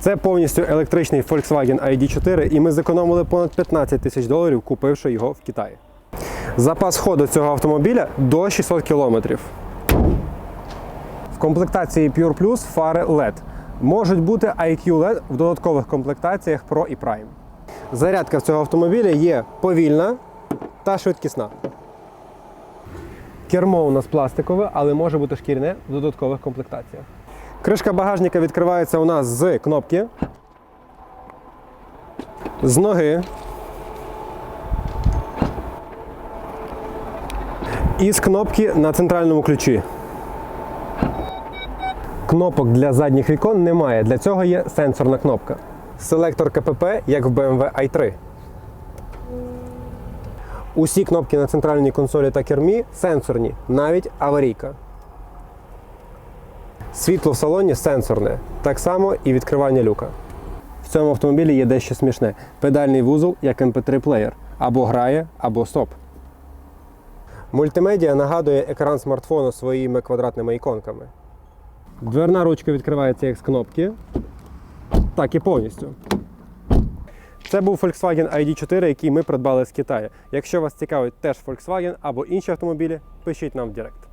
Це повністю електричний Volkswagen ID4, і ми зекономили понад 15 тисяч доларів, купивши його в Китаї. Запас ходу цього автомобіля до 600 кілометрів. В комплектації Pure Plus фари LED. Можуть бути IQ LED в додаткових комплектаціях Pro і Prime. Зарядка в цього автомобіля є повільна та швидкісна. Кермо у нас пластикове, але може бути шкіряне в додаткових комплектаціях. Кришка багажника відкривається у нас з кнопки, з ноги і з кнопки на центральному ключі. Кнопок для задніх вікон немає. Для цього є сенсорна кнопка. Селектор КПП, як в BMW i3. Усі кнопки на центральній консолі та кермі сенсорні, навіть аварійка. Світло в салоні сенсорне, так само і відкривання люка. В цьому автомобілі є дещо смішне: педальний вузол як MP3 плеєр або грає, або стоп. Мультимедіа нагадує екран смартфону своїми квадратними іконками. Дверна ручка відкривається як з кнопки, так і повністю. Це був Volkswagen ID4, який ми придбали з Китаю. Якщо вас цікавить теж Volkswagen або інші автомобілі, пишіть нам в Директ.